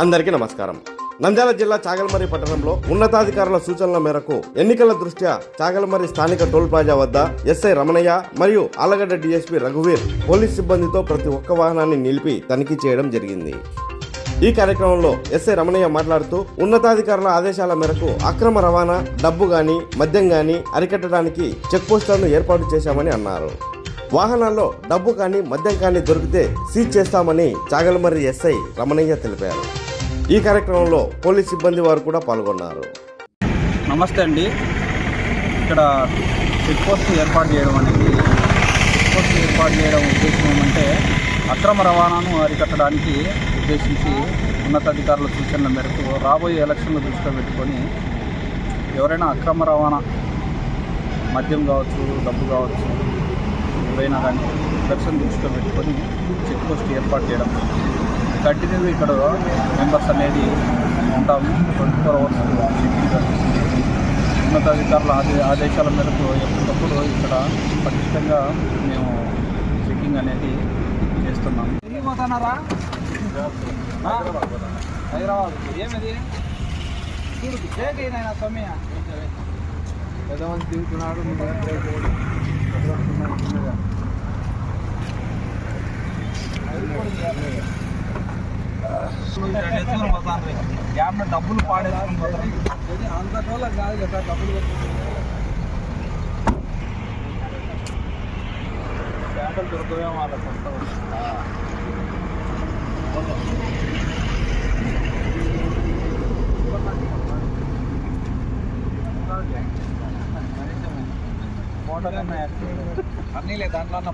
అందరికీ నమస్కారం. నంద్యాల జిల్లా చాగల్మరి పట్టణంలో ఉన్నతాధికారుల సూచనల మేరకు ఎన్నికల దృష్ట్యా చాగల్మరి స్థానిక టోల్ ప్లాజా వద్ద ఎస్ఐ రమణయ్య మరియు ఆలగడ్డ డీఎస్పీ రఘువీర్ పోలీస్ సిబ్బందితో ప్రతి ఒక్క వాహనాన్ని నిలిపి తనిఖీ చేయడం జరిగింది. ఈ కార్యక్రమంలో ఎస్ఐ రమణయ్య మాట్లాడుతూ ఉన్నతాధికారుల ఆదేశాల మేరకు అక్రమ రవాణా డబ్బు గాని మద్యం గాని అరికట్టడానికి చెక్పోస్టులను ఏర్పాటు చేశామని అన్నారు. వాహనాల్లో డబ్బు కానీ మద్యం కానీ దొరికితే సీజ్ చేస్తామని చాగలమర్రి ఎస్ఐ రమణయ్య తెలిపారు. ఈ కార్యక్రమంలో పోలీస్ సిబ్బంది వారు కూడా పాల్గొన్నారు. నమస్తే అండి. ఇక్కడ చెక్ పోస్ట్ ఏర్పాటు చేయడం అనేది చెక్ పోస్ట్ ఏర్పాటు చేయడం ఉద్దేశం ఏమంటే అక్రమ రవాణాను అరికట్టడానికి ఉద్దేశించి ఉన్నతాధికారుల సూచనల మేరకు రాబోయే ఎలక్షన్లు దృష్టిలో పెట్టుకొని ఎవరైనా అక్రమ రవాణా మద్యం కావచ్చు డబ్బు కావచ్చు ఏవైనా కానీ ఎలక్షన్ దృష్టిలో పెట్టుకొని చెక్ పోస్ట్ ఏర్పాటు చేయడం కంటిన్యూ ఇక్కడ మెంబర్స్ అనేది ఉంటాము. ట్వంటీ ఫోర్ అవర్స్ జరుగుతుంది. ఉన్నతాధికారుల ఆదే ఆదేశాల మేరకు ఎప్పటికప్పుడు ఇక్కడ పటిష్టంగా మేము చెకింగ్ అనేది చేస్తున్నాము. హైదరాబాద్. ఏమిది? చూడు. పెద్దమంది తిరుగుతున్నాడు ఏమన్నా డబ్బులు పాడేసుకుని పోతారు అంతటోళ్ళ కాదు కదా డబ్బులు చేపలు దొరకవేమో వాళ్ళకి వస్తావు అన్నీ లేదు దాంట్లో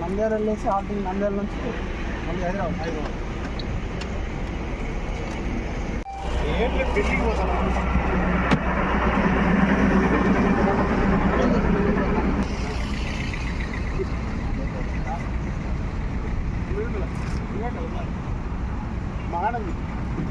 నంద్యాల వెళ్ళేసి ఆల్టింగ్ నంద్యాల నుంచి మళ్ళీ హైదరాబాద్ హైదరాబాద్. ఏంటి